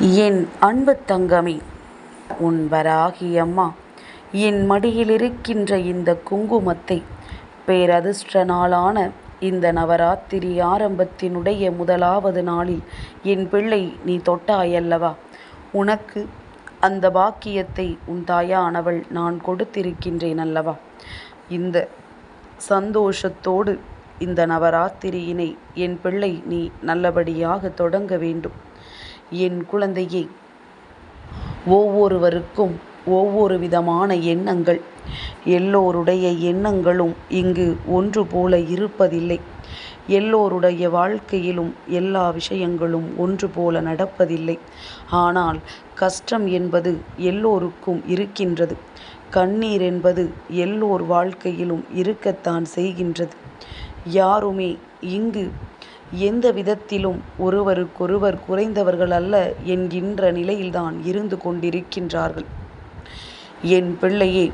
என் அன்பு தங்கமே உன் வராகி அம்மா என் மடியிலிருக்கின்ற இந்த குங்குமத்தை பேரதிர்ஷ்ட நாளான இந்த நவராத்திரி ஆரம்பத்தினுடைய முதலாவது நாளில் என் பிள்ளை நீ தொட்டாயல்லவா? உனக்கு அந்த பாக்கியத்தை உன் தாயானவள் நான் கொடுத்திருக்கின்றேன் அல்லவா இந்த சந்தோஷத்தோடு இந்த நவராத்திரியினை என் பிள்ளை நீ நல்லபடியாக தொடங்க வேண்டும். என் குழந்தையே. ஒவ்வொருவருக்கும் ஒவ்வொரு விதமான எண்ணங்கள். எல்லோருடைய எண்ணங்களும் இங்கு ஒன்று போல இருப்பதில்லை. எல்லோருடைய வாழ்க்கையிலும் எல்லா விஷயங்களும் ஒன்று போல நடப்பதில்லை. ஆனால் கஷ்டம் என்பது எல்லோருக்கும் இருக்கின்றது. கண்ணீர் என்பது எல்லோர் வாழ்க்கையிலும் இருக்கத்தான் செய்கின்றது. யாருமே இங்கு எந்த விதத்திலும் ஒருவருக்கொருவர் குறைந்தவர்கள் அல்ல என்கின்ற நிலையில்தான் இருந்து கொண்டிருக்கின்றார்கள். என் பிள்ளையே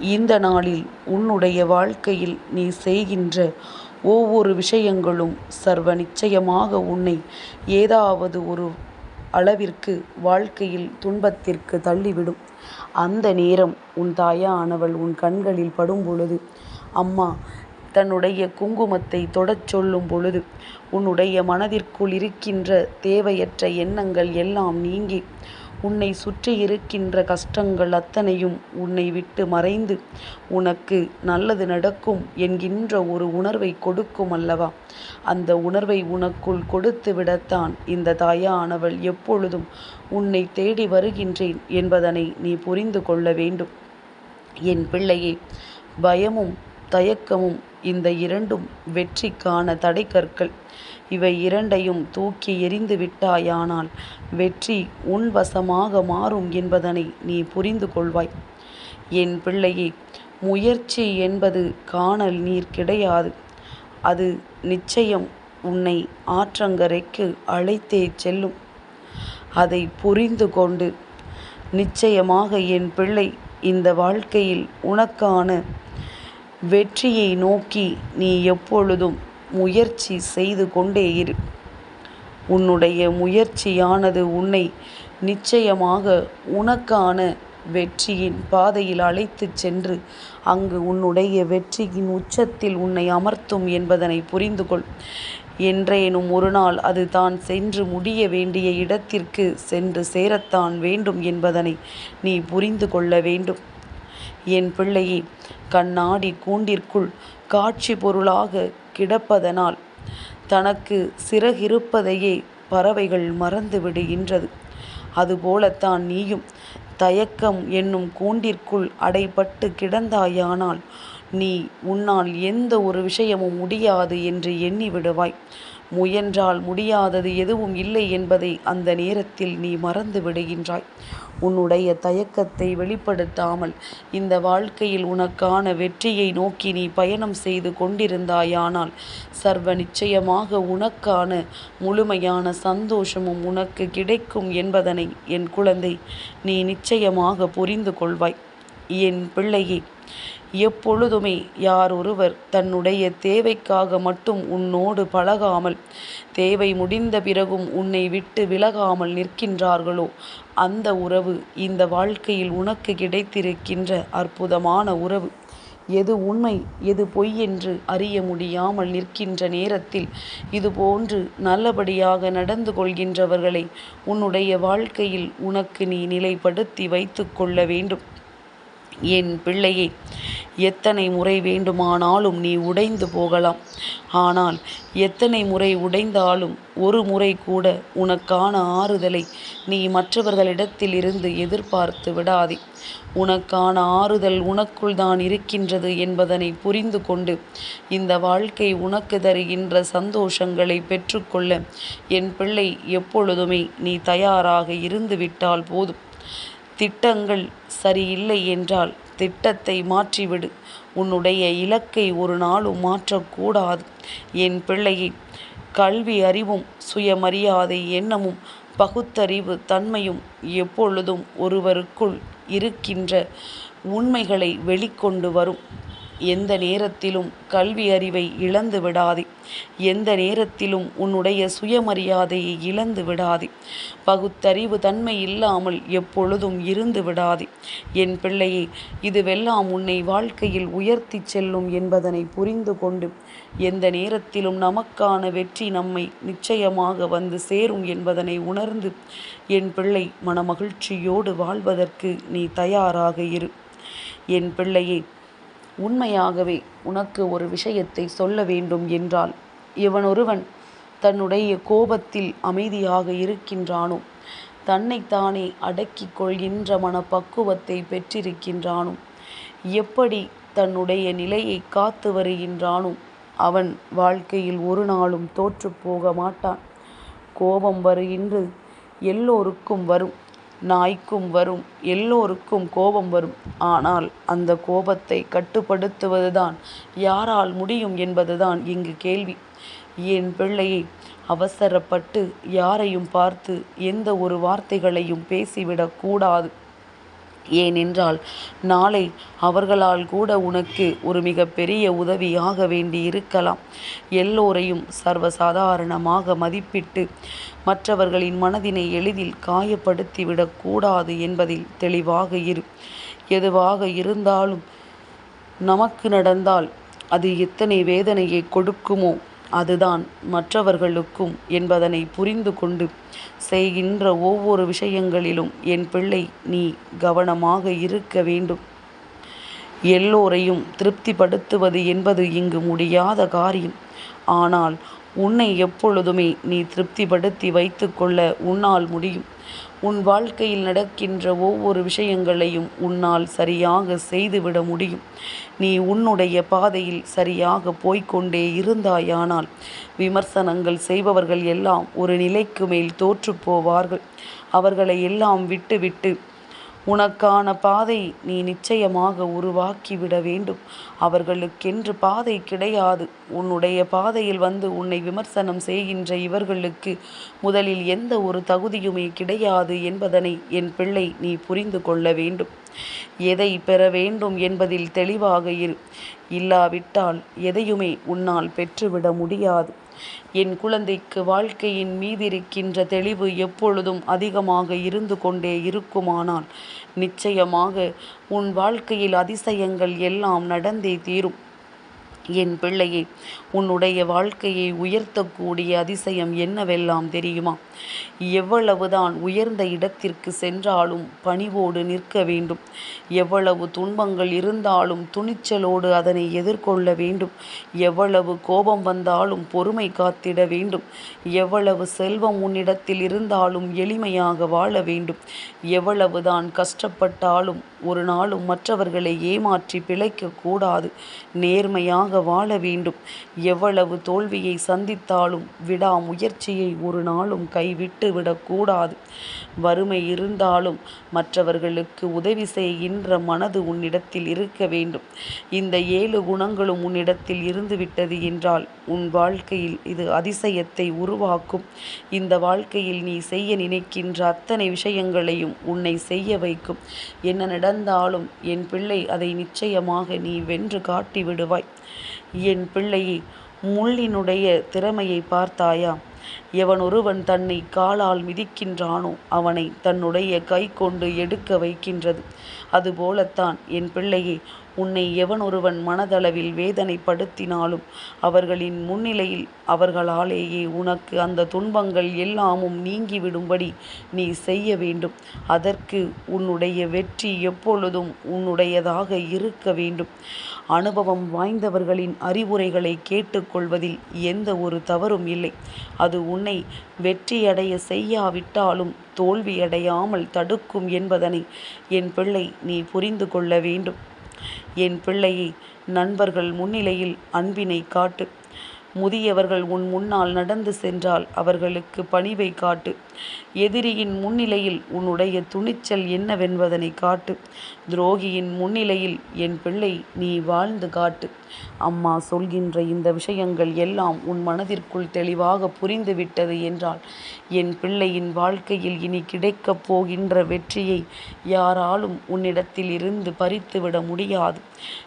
இந்த நாளில் உன்னுடைய வாழ்க்கையில் நீ செய்கின்ற ஒவ்வொரு விஷயங்களும் சர்வ நிச்சயமாக உன்னை ஏதாவது ஒரு அளவிற்கு வாழ்க்கையில் துன்பத்திற்கு தள்ளிவிடும். அந்த நேரம் உன் தாயானவள் உன் கண்களில் படும் பொழுது அம்மா தன்னுடைய குங்குமத்தை தொடச் சொல்லும் பொழுது உன்னுடைய மனதிற்குள் இருக்கின்ற தேவையற்ற எண்ணங்கள் எல்லாம் நீங்கி உன்னை சுற்றி இருக்கின்ற கஷ்டங்கள் அத்தனையும் உன்னை விட்டு மறைந்து உனக்கு நல்லது நடக்கும் என்கின்ற ஒரு உணர்வை கொடுக்கும் அல்லவா? அந்த உணர்வை உனக்குள் கொடுத்து விடத்தான் இந்த தாயானவள் எப்பொழுதும் உன்னை தேடி வருகின்றேன் என்பதனை நீ புரிந்து கொள்ள வேண்டும். என் பிள்ளையே பயமும் தயக்கமும் இந்த இரண்டும் வெற்றிக்கான தடைக்கற்கள். இவை இரண்டையும் தூக்கி எறிந்து விட்டாயானால் வெற்றி உன் வசமாக மாறும் என்பதனை நீ புரிந்து கொள்வாய். என் பிள்ளையே முயற்சி என்பது காணல் நீர் கிடையாது. அது நிச்சயம் உன்னை ஆற்றங்கரைக்கு அழைத்தே செல்லும். அதை புரிந்து கொண்டு நிச்சயமாக என் பிள்ளை இந்த வாழ்க்கையில் உனக்கான வெற்றியை நோக்கி நீ எப்பொழுதும் முயற்சி செய்து கொண்டே இரு. உன்னுடைய முயற்சியானது உன்னை நிச்சயமாக உனக்கான வெற்றியின் பாதையில் அழைத்துச் சென்று அங்கு உன்னுடைய வெற்றியின் உச்சத்தில் உன்னை அமர்த்தும் என்பதனை புரிந்து கொள் என்றேனும் ஒரு நாள் அது தான் சென்று முடிய வேண்டிய இடத்திற்கு சென்று சேரத்தான் வேண்டும் என்பதனை நீ புரிந்து கொள்ள வேண்டும். என் பிள்ளையே கண்ணாடி கூண்டிற்குள் காட்சி பொருளாக கிடப்பதனால் தனக்கு சிறகிருப்பதையே பறவைகள் மறந்து விடுகின்றது. அதுபோலத்தான் நீயும் தயக்கம் என்னும் கூண்டிற்குள் அடைபட்டு கிடந்தாயானால் நீ உன்னால் எந்த ஒரு விஷயமும் முடியாது என்று எண்ணி விடுவாய். முயன்றால் முடியாதது எதுவும் இல்லை என்பதை அந்த நேரத்தில் நீ மறந்து விடுகின்றாய். உன்னுடைய தயக்கத்தை வெளிப்படுத்தாமல் இந்த வாழ்க்கையில் உனக்கான வெற்றியை நோக்கி நீ பயணம் செய்து கொண்டிருந்தாயானால் சர்வ நிச்சயமாக உனக்கான முழுமையான சந்தோஷமும் உனக்கு கிடைக்கும் என்பதனை என் குழந்தை நீ நிச்சயமாக புரிந்து கொள்வாய். என் பிள்ளையே எப்பொழுதுமே யார் ஒருவர் தன்னுடைய தேவைக்காக மட்டும் உன்னோடு பழகாமல் தேவை முடிந்த பிறகும் உன்னை விட்டு விலகாமல் நிற்கின்றார்களோ அந்த உறவு இந்த வாழ்க்கையில் உனக்கு கிடைத்திருக்கின்ற அற்புதமான உறவு. எது உண்மை எது பொய் என்று அறிய முடியாமல் நிற்கின்ற நேரத்தில் இதுபோன்று நல்லபடியாக நடந்து கொள்கின்றவர்களை உன்னுடைய வாழ்க்கையில் உனக்கு நீ நிலைப்படுத்தி வைத்து கொள்ள வேண்டும். என் பிள்ளையே எத்தனை முறை வேண்டுமானாலும் நீ உடைந்து போகலாம். ஆனால் எத்தனை முறை உடைந்தாலும் ஒரு முறை கூட உனக்கான ஆறுதலை நீ மற்றவர்களிடத்தில் இருந்து எதிர்பார்த்து விடாதே. உனக்கான ஆறுதல் உனக்குள் தான் இருக்கின்றது என்பதனை புரிந்து கொண்டு இந்த வாழ்க்கை உனக்கு தருகின்ற சந்தோஷங்களை பெற்றுக்கொள்ள என் பிள்ளை எப்பொழுதுமே நீ தயாராக இருந்து விட்டால் போதும். திட்டங்கள் சரியில்லை என்றால் திட்டத்தை மாற்றிவிடு. உன்னுடைய இலக்கை ஒரு நாளும் மாற்றக்கூடாது. என் பிள்ளையை கல்வி அறிவும் சுயமரியாதை எண்ணமும் பகுத்தறிவு தன்மையும் எப்பொழுதும் ஒருவருக்குள் இருக்கின்ற உண்மைகளை வெளிக்கொண்டு வரும். எந்த நேரத்திலும் கல்வி அறிவை இழந்து விடாதே. எந்த நேரத்திலும் உன்னுடைய சுயமரியாதையை இழந்து விடாதே. பகுத்தறிவு தன்மை இல்லாமல் எப்பொழுதும் இருந்து விடாதே. என் பிள்ளையே இதுவெல்லாம் உன்னை வாழ்க்கையில் உயர்த்தி செல்லும் என்பதனை புரிந்து கொண்டு எந்த நேரத்திலும் நமக்கான வெற்றி நம்மை நிச்சயமாக வந்து சேரும் என்பதனை உணர்ந்து என் பிள்ளை மனமகிழ்ச்சியோடு வாழ்வதற்கு நீ தயாராக இரு. என் பிள்ளையே உண்மையாகவே உனக்கு ஒரு விஷயத்தை சொல்ல வேண்டும் என்றால் இவனொருவன் தன்னுடைய கோபத்தில் அமைதியாக இருக்கின்றானோ தன்னைத்தானே அடக்கிக் கொள்கின்ற மனப்பக்குவத்தை பெற்றிருக்கின்றானோ எப்படி தன்னுடைய நிலையை காத்து வருகின்றானோ அவன் வாழ்க்கையில் ஒரு நாளும் தோற்று போக மாட்டான். கோபம் வருகின்று எல்லோருக்கும் வரும். நாய்க்கும் வரும் எல்லோருக்கும் கோபம் வரும். ஆனால் அந்த கோபத்தை கட்டுப்படுத்துவதுதான் யாரால் முடியும் என்பதுதான் இங்கு கேள்வி. என் பிள்ளையை அவசரப்பட்டு யாரையும் பார்த்து எந்த ஒரு வார்த்தைகளையும் பேசிவிடக் கூடாது. ஏனென்றால் நாளை அவர்களால் கூட உனக்கு ஒரு மிகப்பெரிய உதவியாக வேண்டி இருக்கலாம் எல்லோரையும் சர்வசாதாரணமாக மதிப்பிட்டு மற்றவர்களின் மனதினை எளிதில் காயப்படுத்திவிடக்கூடாது என்பதில் தெளிவாக இரு. எதுவாக இருந்தாலும் நமக்கு நடந்தால் அது எத்தனை வேதனையை கொடுக்குமோ அதுதான் மற்றவர்களுக்கும் என்பதனை புரிந்து கொண்டு செய்கின்ற ஒவ்வொரு விஷயங்களிலும் என் பிள்ளை நீ கவனமாக இருக்க வேண்டும். எல்லோரையும் திருப்திப்படுத்துவது என்பது இங்கு முடியாத காரியம். ஆனால் உன்னை எப்பொழுதுமே நீ திருப்திப்படுத்தி வைத்துக்கொள்ள உன்னால் முடியும். உன் வாழ்க்கையில் நடக்கின்ற ஒவ்வொரு விஷயங்களையும் உன்னால் சரியாக செய்துவிட முடியும். நீ உன்னுடைய பாதையில் சரியாக போய்கொண்டே இருந்தாயானால் விமர்சனங்கள் செய்பவர்கள் எல்லாம் ஒரு நிலைக்கு மேல் தோற்று போவார்கள். அவர்களை எல்லாம் விட்டுவிட்டு உனக்கான பாதை நீ நிச்சயமாக உருவாக்கிவிட வேண்டும். அவர்களுக்கென்று பாதை கிடையாது. உன்னுடைய பாதையில் வந்து உன்னை விமர்சனம் செய்கின்ற இவர்களுக்கு முதலில் எந்த ஒரு தகுதியுமே கிடையாது என்பதனை என் பிள்ளை நீ புரிந்து கொள்ள வேண்டும். எதை பெற வேண்டும் என்பதில் தெளிவாக இரு. இல்லாவிட்டால் எதையுமே உன்னால் பெற்றுவிட முடியாது. என் குழந்தைக்கு வாழ்க்கையின் மீதிருக்கின்ற தெளிவு எப்பொழுதும் அதிகமாக இருந்து கொண்டே இருக்குமானால் நிச்சயமாக உன் வாழ்க்கையில் அதிசயங்கள் எல்லாம் நடந்தே தீரும். என் பிள்ளையே உன்னுடைய வாழ்க்கையை உயர்த்தக்கூடிய அதிசயம் என்னவெல்லாம் தெரியுமா? எவ்வளவுதான் உயர்ந்த இடத்திற்கு சென்றாலும் பணிவோடு நிற்க வேண்டும். எவ்வளவு துன்பங்கள் இருந்தாலும் துணிச்சலோடு அதனை எதிர்கொள்ள வேண்டும். எவ்வளவு கோபம் வந்தாலும் பொறுமை காத்திட வேண்டும். எவ்வளவு செல்வம் உன்னிடத்தில் இருந்தாலும் எளிமையாக வாழ வேண்டும். எவ்வளவுதான் கஷ்டப்பட்டாலும் ஒரு நாளும் மற்றவர்களை ஏமாற்றி பிழைக்க கூடாது. நேர்மையாக வாழ வேண்டும். எவ்வளவு தோல்வியை சந்தித்தாலும் விடாமுயற்சியை ஒரு நாளும் கைவிட்டு விடக்கூடாது வறுமை இருந்தாலும் மற்றவர்களுக்கு உதவி செய்கின்ற மனது உன்னிடத்தில் இருக்க வேண்டும். இந்த ஏழு குணங்களும் உன்னிடத்தில் இருந்துவிட்டது என்றால் உன் வாழ்க்கையில் இது அதிசயத்தை உருவாக்கும். இந்த வாழ்க்கையில் நீ செய்ய நினைக்கின்ற அத்தனை விஷயங்களையும் உன்னை செய்ய வைக்கும். என்ன நடந்தாலும் என் பிள்ளை அதை நிச்சயமாக நீ வென்று காட்டி விடுவாய். என் பிள்ளையை முள்ளினுடைய திறமையை பார்த்தாயா? எவன் ஒருவன் தன்னை காலால் மிதிக்கின்றானோ அவனை தன்னுடைய கை கொண்டு எடுக்க வைக்கின்றது. அதுபோலத்தான் என் பிள்ளையை உன்னை எவனொருவன் மனதளவில் வேதனைப்படுத்தினாலும் அவர்களின் முன்னிலையில் அவர்களாலேயே உனக்கு அந்த துன்பங்கள் எல்லாமும் நீங்கிவிடும்படி நீ செய்ய வேண்டும். அதற்கு உன்னுடைய வெற்றி எப்பொழுதும் உன்னுடையதாக இருக்க வேண்டும். அனுபவம் வாய்ந்தவர்களின் அறிவுரைகளை கேட்டுக்கொள்வதில் எந்த ஒரு தவறும் இல்லை. அது உன்னை வெற்றியடைய செய்யாவிட்டாலும் தோல்வியடையாமல் தடுக்கும் என்பதனை என் பிள்ளை நீ புரிந்து கொள்ள வேண்டும். என் பிள்ளையை நண்பர்கள் முன்னிலையில் அன்பினை காட்டு. முதியவர்கள் உன் முன்னால் நடந்து சென்றால் அவர்களுக்கு பணிவை காட்டு. எதிரியின் முன்னிலையில் உன்னுடைய துணிச்சல் என்னவென்பதனை காட்டு. துரோகியின் முன்னிலையில் என் பிள்ளை நீ வாழ்ந்து காட்டு. அம்மா சொல்கின்ற இந்த விஷயங்கள் எல்லாம் உன் மனதிற்குள் தெளிவாக புரிந்துவிட்டது என்றால் என் பிள்ளையின் வாழ்க்கையில் இனி கிடைக்கப் போகின்ற வெற்றியை யாராலும் உன்னிடத்தில் இருந்து பறித்துவிட முடியாது.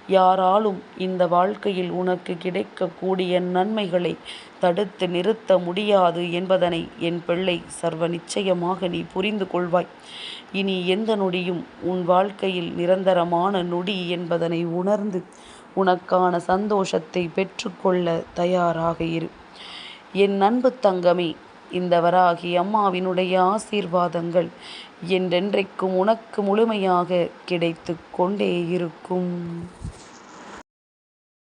யாராலும் இந்த வாழ்க்கையில் உனக்கு கிடைக்கக்கூடிய நன்மைகளை தடுத்து நிறுத்த முடியாது என்பதனை என் பிள்ளை சர்வ நிச்சயமாக நீ புரிந்து கொள்வாய். இனி எந்த நொடியும் உன் வாழ்க்கையில் நிரந்தரமான நொடி என்பதனை உணர்ந்து உனக்கான சந்தோஷத்தை பெற்றுக்கொள்ள தயாராக இரு. என் அன்பு தங்கமே இந்த வராகி அம்மாவினுடைய ஆசீர்வாதங்கள் என்றென்றைக்கும் உனக்கு முழுமையாக கிடைத்து கொண்டே இருக்கும்.